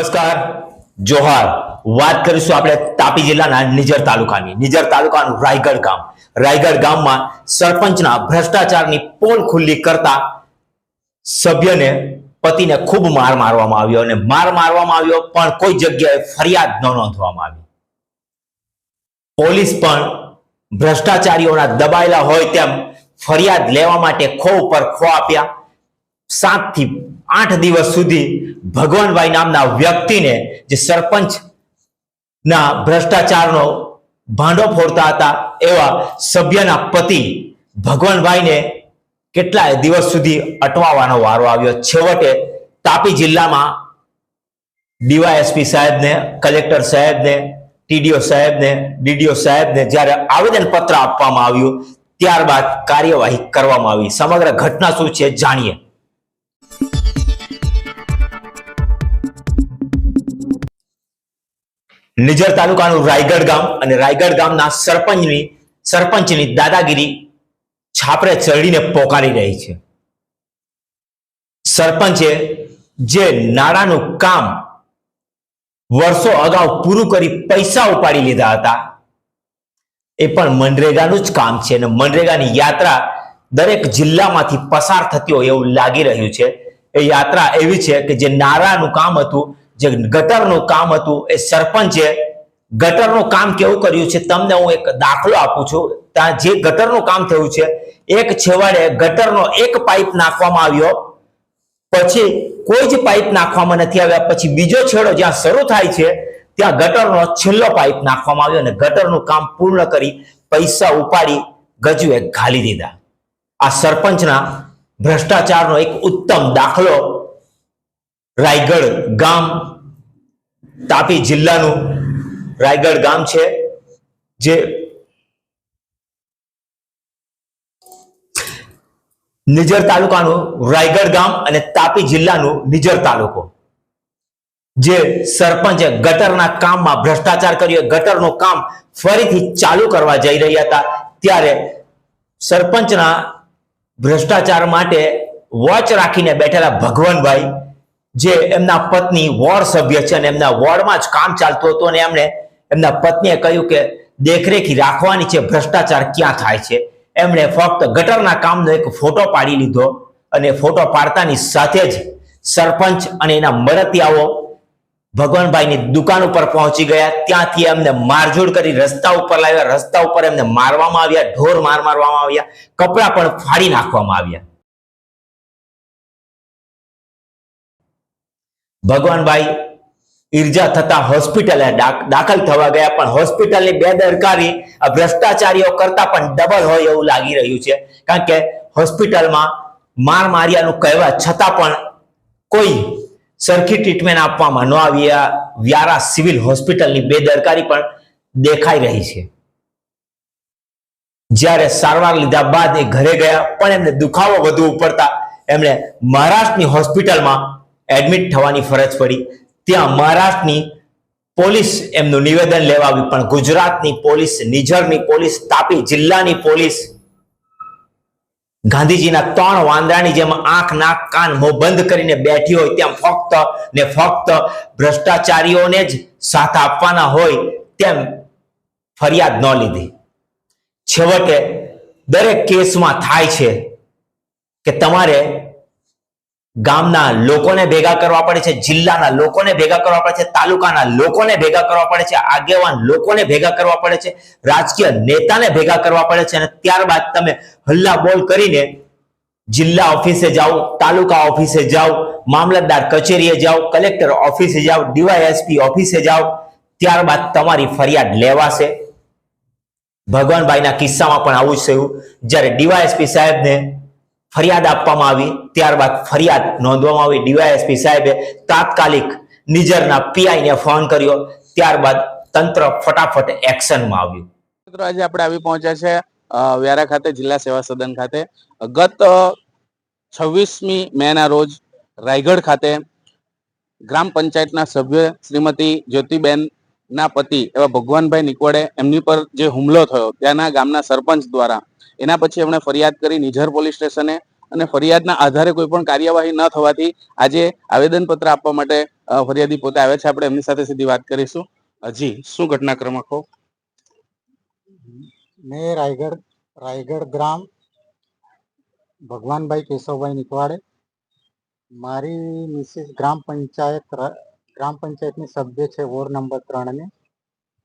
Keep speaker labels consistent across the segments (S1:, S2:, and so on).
S1: નમસ્કાર, જોહાર. વાત કરીશું આપણે તાપી જિલ્લાના નિજર તાલુકાની, નિજર તાલુકાનું રાયગઢ ગામ. રાયગઢ ગામમાં સરપંચના ભ્રષ્ટાચારની પોલ ખુલ્લી કરતા સભ્યને, પતિને ખૂબ માર મારવામાં આવ્યો અને માર મારવામાં આવ્યો, પણ કોઈ જગ્યાએ ફરિયાદ ન નોંધવામાં આવી. પોલીસ પણ ભ્રષ્ટાચારીઓના દબાયેલા હોય તેમ ફરિયાદ લેવા માટે ખો ઉપર ખો આપ્યા. સાતથી આઠ દિવસ સુધી ભગવાનભાઈ નામના વ્યક્તિને જે સરપંચ ના ભ્રષ્ટાચારનો ભાંડો ફોડતા હતા એવા સભ્યના પતિ ભગવાનભાઈને કેટલાય દિવસ સુધી અટવાવાનો વારો આવ્યો. છેવટે તાપી જિલ્લામાં ડીવાયએસપી સાહેબને, કલેક્ટર સાહેબને, ટીડીઓ સાહેબને, ડીડીઓ સાહેબને જ્યારે આવેદન પત્ર આપવામાં આવ્યું, ત્યારબાદ કાર્યવાહી કરવામાં આવી. સમગ્ર ઘટના શું છે જાણીએ. નિજર તાલુકાનું રાયગઢ ગામ અને રાયગઢ ગામના સરપંચની સરપંચની દાદાગીરી છાપરે ચડીને પોકારી રહી છે. સરપંચે જે નાણાનું કામ વર્ષો અગાઉ પૂરું કરી પૈસા ઉપાડી લીધા હતા, એ પણ મનરેગાનું જ કામ છે અને મનરેગાની યાત્રા દરેક જિલ્લામાંથી પસાર થતી હોય એવું લાગી રહ્યું છે. એ યાત્રા એવી છે કે જે નારાનું કામ હતું જે ગટરનું કામ હતું, એ સરપંચે ગટરનું કામ કેવું કર્યું છે, તમને હું એક દાખલો આપું છું. ત્યાં જે ગટરનું કામ થયું છે, એક છેવાડે ગટરનો એક પાઇપ નાખવામાં આવ્યો. પછી કોઈ જ પાઇપ નાખવામાં નથી આવ્યા. પછી બીજો છેડો જ્યાં શરૂ થાય છે, ત્યાં ગટરનો છેલ્લો પાઇપ નાખવામાં આવ્યો અને ગટરનું કામ પૂર્ણ કરી પૈસા ઉપાડી ગજુએ ઘાલી દીધા. આ સરપંચના ભ્રષ્ટાચારનો એક ઉત્તમ દાખલો રાયગઢ ગામ, તાપી જિલ્લાનું રાયગઢ ગામ છે, જે નિજર તાલુકાનું રાયગઢ ગામ અને તાપી જિલ્લાનું નિજર તાલુકો. જે સરપંચે ગટરના કામમાં ભ્રષ્ટાચાર કર્યો, ગટરનું કામ ફરીથી ચાલુ કરવા જઈ રહ્યા હતા, ત્યારે સરપંચના ભ્રષ્ટાચાર માટે વોચ રાખીને બેઠેલા ભગવાનભાઈ જે એમના પત્ની વોર્ડ સભ્ય છે અને એમના વોર્ડમાં જ કામ ચાલતું હતું અને એમણે એમના પત્નીએ કહ્યું કે દેખરેખી રાખવાની છે, ભ્રષ્ટાચાર ક્યાં થાય છે? એમણે ફક્ત ગટરના કામનો એક ફોટો પાડી લીધો અને ફોટો પાડતાની સાથે જ સરપંચ અને એના મરતિયાઓ ભગવાનભાઈની દુકાન ઉપર પહોંચી ગયા. ત્યાંથી એમને મારઝોડ કરી રસ્તા ઉપર લાવ્યા. રસ્તા ઉપર એમને મારવામાં આવ્યા, ઢોર માર મારવામાં આવ્યા, કપડાં પણ ફાડી નાખવામાં આવ્યા. ભગવાનભાઈ ઈર્જા થતા હોસ્પિટલે દાખલ થવા ગયા, પણ હોસ્પિટલની બેદરકારી, આ ભ્રષ્ટાચારીઓ કરતા પણ ડબલ હોય એવું લાગી રહ્યું છે. કારણ કે હોસ્પિટલમાં માર માર્યાનું કહેવા છતાં પણ કોઈ સરખી ટ્રીટમેન્ટ આપવામાં ન આવ્યા વ્યારા સિવિલ હોસ્પિટલની બેદરકારી પણ દેખાઈ રહી છે. જ્યારે સારવાર લીધા બાદ એ ઘરે ગયા, પણ એમને દુખાવો વધુ ઉપડતા એમણે મહારાષ્ટ્રની હોસ્પિટલમાં એડમિટ થવાની ફરજ પડી. ત્યાં મહારાષ્ટ્રની પોલીસ એમનું નિવેદન લેવા આવ્યું પણ ગુજરાતની પોલીસ, નિઝરની પોલીસ, તાપી જિલ્લાની પોલીસ, ગાંધીજીના ત્રણ વાંદરાની જેમ આંખ, નાક, કાન, મોં બંધ કરીને બેઠી હોય, ત્યાં ફક્ત ને ફક્ત ભ્રષ્ટાચારીઓને જ સાથ આપવાના હોય, તેમ ફરિયાદ ન લીધી. છેવટે દરેક કેસમાં થાય છે કે તમારે ગામના લોકોને ભેગા કરવા પડે છે, જિલ્લાના લોકોને ભેગા કરવા પડે છે, તાલુકાના લોકોને ભેગા કરવા પડે છે, આગેવાન લોકોને ભેગા કરવા પડે છે, રાજકીય નેતાને ભેગા કરવા પડે છે અને ત્યારબાદ તમે હલ્લા બોલ કરીને જિલ્લા ઓફિસે જાઓ, તાલુકા ઓફિસે જાઓ, મામલતદાર કચેરીએ જાઓ, કલેક્ટર ઓફિસે જાઓ, ડીવાયએસપી ઓફિસે જાઓ, ત્યારબાદ તમારી ફરિયાદ લેવાશે. ભગવાનભાઈના કિસ્સામાં પણ આવું જ થયું. જ્યારે ડીવાયએસપી સાહેબને ફરિયાદ આપવામાં આવી. ત્યારબાદ ફરિયાદ નોંધવામાં આવી. ડીવાયએસપી સાહેબે તાત્કાલિક નિજરના પીઆઈ ને ફોન કર્યો. ત્યારબાદ તંત્ર ફટાફટ એક્શનમાં આવ્યું.
S2: મિત્રો, આજે આપણે આવી પહોંચ્યા છે વ્યારા ખાતે, જિલ્લા સેવા સદન ખાતે. ગત છવ્વીસમી મે ના રોજ રાયગઢ ખાતે ગ્રામ પંચાયતના સભ્ય શ્રીમતી જ્યોતિબેન ના પતિ એવા ભગવાનભાઈ નિકોડે એમની પર જે હુમલો થયો, ત્યાંના ગામના સરપંચ દ્વારા એના પછી એમણે ફરિયાદ કરી નિઝર પોલીસ સ્ટેશને અને ફરિયાદના આધારે કોઈ પણ કાર્યવાહી ન થવાથી આજે આવેદનપત્ર આપવા માટે ફરિયાદી પોતે આવે છે. આપણે એમની સાથે સીધી વાત કરીશું. હજી શું ઘટનાક્રમ આખો
S3: મેં રાયગઢ રાયગઢ ગ્રામ ભગવાનભાઈ કેશવભાઈ નીકવાડે. મારી મિસિસ ગ્રામ પંચાયત ગ્રામ પંચાયતની સભ્ય છે વોર્ડ નંબર ત્રણની.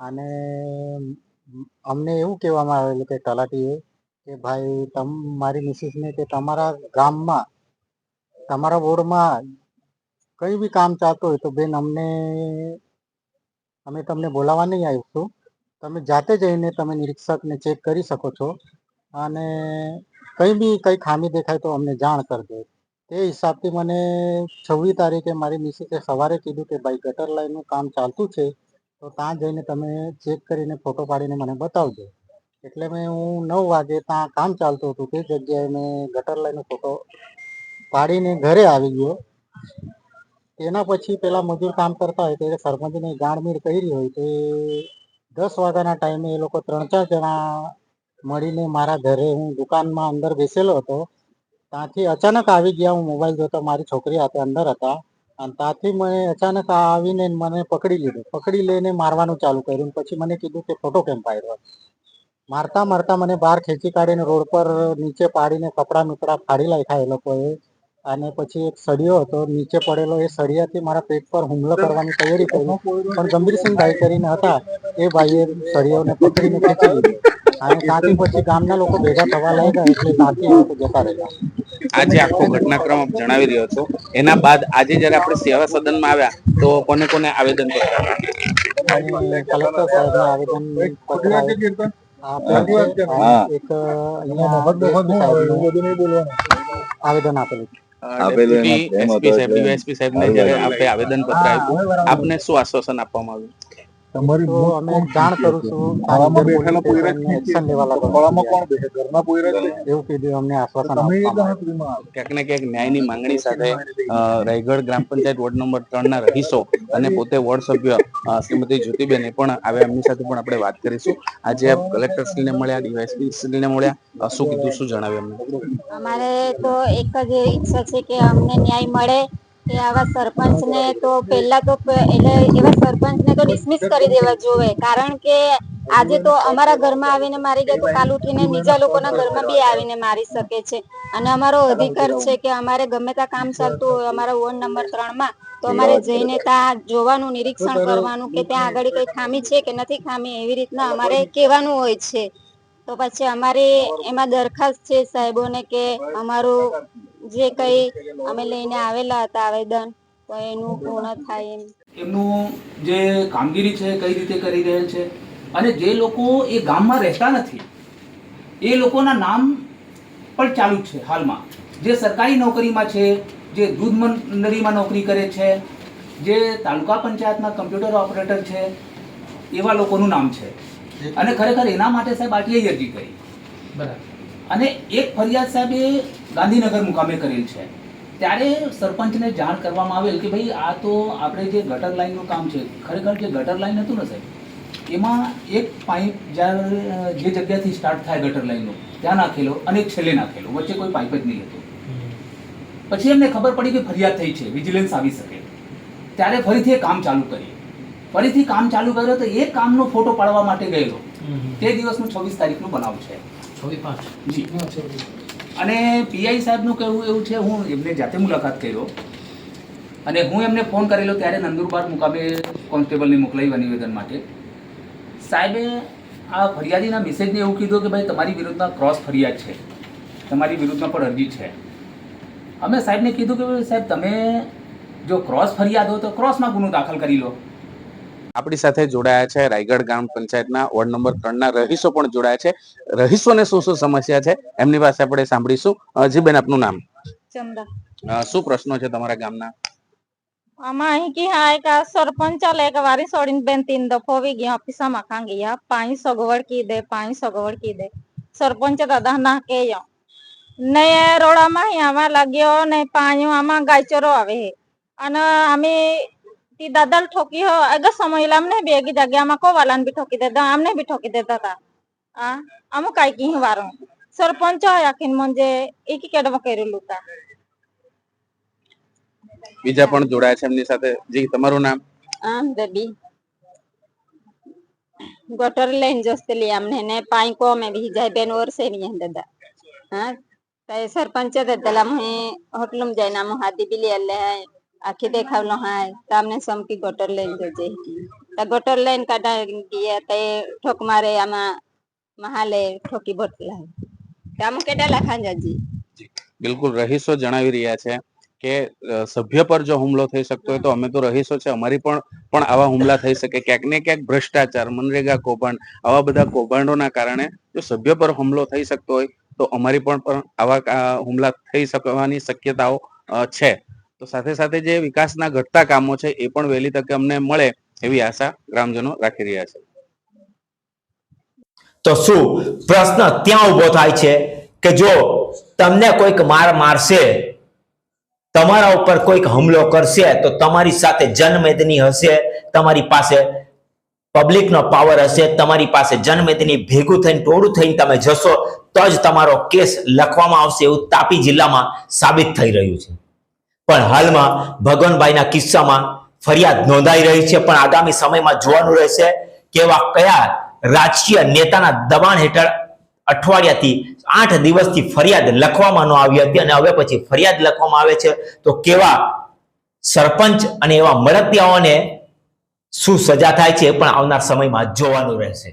S3: અને અમને એવું કહેવામાં આવેલું કે તલાટીએ કે ભાઈ, તમ, મારી મિસિસને કે તમારા ગામમાં, તમારા વોર્ડમાં કઈ બી કામ ચાલતું હોય તો બેન, અમને, અમે તમને બોલાવવા નહીં આવીશું. તમે જાતે જઈને તમે નિરીક્ષકને ચેક કરી શકો છો અને કંઈ બી કંઈ ખામી દેખાય તો અમને જાણ કરજો. તે હિસાબથી મને છવ્વીસ તારીખે મારી મિસિસે સવારે કીધું કે ભાઈ, ગટર લાઈનનું કામ ચાલતું છે તો ત્યાં જઈને તમે ચેક કરીને ફોટો પાડીને મને બતાવજો. એટલે મેં હું નવ વાગે ત્યાં કામ ચાલતું હતું, તે જગ્યાએ મેં ગટર લઈને ફોટો પાડીને ઘરે આવી ગયો. તેના પછી પેલા મજૂર કામ કરતા હોય ત્યારે સરપંચને ગાણમીર કરી હોય તે દસ વાગ્યાના ટાઈમે એ લોકો ત્રણ ચાર જણા મળીને મારા ઘરે, હું દુકાનમાં અંદર બેસેલો હતો. ત્યાંથી અચાનક આવી ગયા, હું મોબાઈલ જોતો મારી છોકરી હાથે અંદર હતા. અને ત્યાંથી મને અચાનક આવીને મને પકડી લીધો. પકડી લઈને મારવાનું ચાલુ કર્યું. પછી મને કીધું કે ફોટો કેમ પાડ્યો? મારતા મારતા મને બહાર ખેંચી કાઢીને રોડ પર નીચે પાડીને કપડાં મીપડા ફાડી નાખ્યા એ લોકોએ. અને પછી એક સળિયો હતો નીચે પડેલો એ સળિયાથી મારા પેટ પર હુમલો કરવાની તૈયારી કરી. પણ ગંભીરસિંહ ભાઈ કરીને હતા એ ભાઈએ સળિયોને પકડીને ખેંચી લીધો. અને ત્યાંથી પછી ગામના લોકો ભેગા થવા લાગ્યા એટલે ત્યાંથી લોકો જતા રહ્યા.
S2: આજે આખો ઘટનાક્રમ જણાવી રહ્યો છો. એના બાદ આજે જયારે આપણે સેવા સદનમાં આવ્યા તો કોને કોને આવેદન
S3: અને કલેક્ટર સાહેબને આવેદન પત્ર એક આવેદન આપેલું
S4: આપેલું
S2: એસપી સાહેબ સાહેબને જ્યારે આપણે આવેદન પત્ર આપ્યું આપને શું આશ્વાસન આપવામાં આવ્યું?
S3: તો અમે જાણ કરું છું?
S4: આવામાં બેઠેલા
S3: પોલીસ એક્શન લેવા
S4: ખોળામાં કોણ બેસે ઘરના
S3: એવું કીધું અમને આશ્વાસન
S4: તમે.
S2: ક્યાંક ને ક્યાંક ન્યાયની માંગણી સાથે રાયગઢ ગ્રામ પંચાયત વોર્ડ નંબર ત્રણ ના રહીશો અને પોતે વોર્ડ સભ્ય શ્રીમતી જ્યોતિબેન એ પણ આવે એમની સાથે પણ આપણે વાત કરીશું. આજે આપ કલેક્ટર શ્રીને મળ્યા ડીવાયએસપી શ્રીને મળ્યા. શું કીધું શું જણાવ્યું એમને?
S5: અમારે તો એક જ ઈચ્છા છે કે અમને ન્યાય મળે કે આવા સરપંચને તો પહેલા તો એટલે એવા સરપંચને તો ડિસમિસ કરી દેવા જોવે. કારણ કે આજે તો અમારા ઘરમાં આવીને મારી ગયા તો કાલ ઉઠીને બીજા લોકોના ઘરમાં બી આવીને મારી શકે છે. અને અમારો અધિકાર છે કે અમારે ગમે ત્યાં કામ ચાલતું હોય, અમારા વોર્ડ નંબર ત્રણમાં, તો અમારે જઈને ત્યાં જોવાનું, નિરીક્ષણ કરવાનું કે ત્યાં આગળ કઈ ખામી છે કે નથી ખામી, એવી રીતના અમારે કહેવાનું હોય છે. તો પછી અમારી એમાં દરખાસ્ત છે સાહેબોને કે અમારું જે કઈ અમે લઈને આવેલા હતા આવેદન એનું પૂર્ણ થાય એમ.
S6: એમનું જે કામગીરી છે કઈ રીતે કરી રહેલ છે? અને જે લોકો એ ગામમાં રહેતા નથી એ લોકોના નામ પણ ચાલુ છે હાલમાં. જે સરકારી નોકરીમાં છે જે દૂધ મંડળીમાં નોકરી કરે છે જે તાલુકા પંચાયતમાં કમ્પ્યુટર ઓપરેટર છે એવા લોકોનું નામ છે. અને ખરેખર એના માટે સાહેબ આટલી અરજી કરી. અને એક ફરિયાદ સાહેબે ગાંધીનગર મુકામે કરેલ છે. ત્યારે સરપંચને જાણ કરવામાં આવેલ કે ભાઈ આ તો આપણે જે ગટર લાઈનનું કામ છે ખરેખર જે ગટર લાઈન હતું ને સાહેબ એમાં એક પાઇપ જ્યારે જે જગ્યાથી સ્ટાર્ટ થાય ગટર લાઈનનો ત્યાં નાખેલો અને એક છેલ્લે નાખેલો વચ્ચે કોઈ પાઇપ જ નહીં હતું. પછી એમને ખબર પડી કે ફરિયાદ થઈ છે વિજિલન્સ આવી શકે. ત્યારે ફરીથી એ કામ ચાલુ કરી ફરીથી કામ ચાલુ કર્યો તો એ કામનો ફોટો પાડવા માટે ગયેલો. તે દિવસનું છવ્વીસ તારીખનું બનાવ છે. જી. અને પીઆઈ સાહેબનું કહેવું એવું છે, હું એમને જાતે મુલાકાત કર્યો. અને હું એમને ફોન કરેલો ત્યારે નંદુરબાર મુકામે કોન્સ્ટેબલને મોકલાવ્યા નિવેદન માટે. સાહેબે આ ફરિયાદીના મેસેજને એવું કીધું કે, ભાઈ, તમારી વિરુદ્ધમાં ક્રોસ ફરિયાદ છે. તમારી વિરુદ્ધમાં પણ અરજી છે. અમે સાહેબને કીધું કે સાહેબ, તમે જો ક્રોસ ફરિયાદ હો તો ક્રોસમાં ગુનો દાખલ કરી લો.
S2: આપણી સાથે જોડાયા છે. રાયગઢ ગ્રામ પંચાયતના વોર્ડ નંબર ત્રણ ના રહીશો પણ જોડાયા છે. રહીશોને શું શું સમસ્યા છે એમની પાસે આપણે સાંભળીશું. હજી જી બેન આપનું નામ?
S7: ચંદા.
S2: શું પ્રશ્નો છે તમારા ગામના?
S7: આમાં અહીં કે હા એક સરપંચ ચાલે કે વારી સોડીને બેન તીન દફો વી ગયા ઓફિસમાં કાં ગયા. પાણી સગવડ કી દે પાણી સગવડ કી દે. સરપંચ દાદા ના કે યો. ને રોડામાં આમાં લાગ્યો ને પાણી આમાં ગાયચરો આવે અને અમે ती दादल ठोकी हो अगर समयला हमने बेगी जगे हमको वालन भी ठोकी देता हमने भी ठोकी देता था आ हम काय की ही वारो सरपंच याकिन म्हणजे एक केडव केरलू का
S2: બીજા પણ જોડાયા છે એમની સાથે જી તમારું નામ
S5: આમ દેબી ગટર લઈને જોસ્તેલી અમને ને પાઈ કો મે ભી જાય બેન ઓર સે ની દાદા હા તે સરપંચ દાદલા હું હોટલમ જઈને હું હાદી બિલી અલ્લે આખી દેખાવલો હાય. તામને સમકી ગટર લઈને જજે. તા ગટર લઈને કાઢા ગયા તે ઠોક મારે આમાં મહાલે ઠોકી બોટલા તામુ કેટલા લખાન
S2: બિલકુલ રહીશો જણાવી રહ્યા છે કે સભ્ય પર જો હુમલો થઈ શકતો હોય તો અમે તો રહીશો છે. અમારી પણ પણ આવા હુમલા થઈ શકે. ક્યાંક ને ક્યાંક ભ્રષ્ટાચાર, મનરેગા કૌભાંડ, આવા બધા કૌભાંડોના કારણે જો સભ્ય પર હુમલો થઈ શકતો હોય તો અમારી પણ આવા હુમલા થઈ શકવાની શક્યતાઓ છે. તો સાથે સાથે જે વિકાસના ઘટતા કામો છે, એ પણ વહેલી તકે અમને મળે એવી આશા ગ્રામજનો રાખી રહ્યા છે.
S1: તો શું પ્રશ્ન ત્યાં ઊભો થાય છે કે જો તમને કોઈક માર મારશે, તમારા ઉપર કોઈક હુમલો કરશે, તો તમારી સાથે જનમેદની હશે, તમારી પાસે પબ્લિકનો પાવર હશે, તમારી પાસે જનમેદની ભેગું થઈને, ટોળું થઈને તમે જશો, તો જ તમારો કેસ લખવામાં આવશે એવું તાપી જિલ્લામાં સાબિત થઈ રહ્યું છે. પણ હાલમાં ભગવાનભાઈના કિસ્સામાં ફરિયાદ નોંધાઈ રહી છે. પણ આગામી સમયમાં જોવાનું રહેશે કેવા કયા રાજકીય નેતાના દબાણ હેઠળ અઠવાડિયાથી આઠ દિવસથી ફરિયાદ લખવામાં ન આવી હતી અને હવે પછી ફરિયાદ લખવામાં આવે છે. તો કેવા સરપંચ અને એવા મળતિયાઓને શું સજા થાય છે એ પણ આવનાર સમયમાં જોવાનું રહેશે.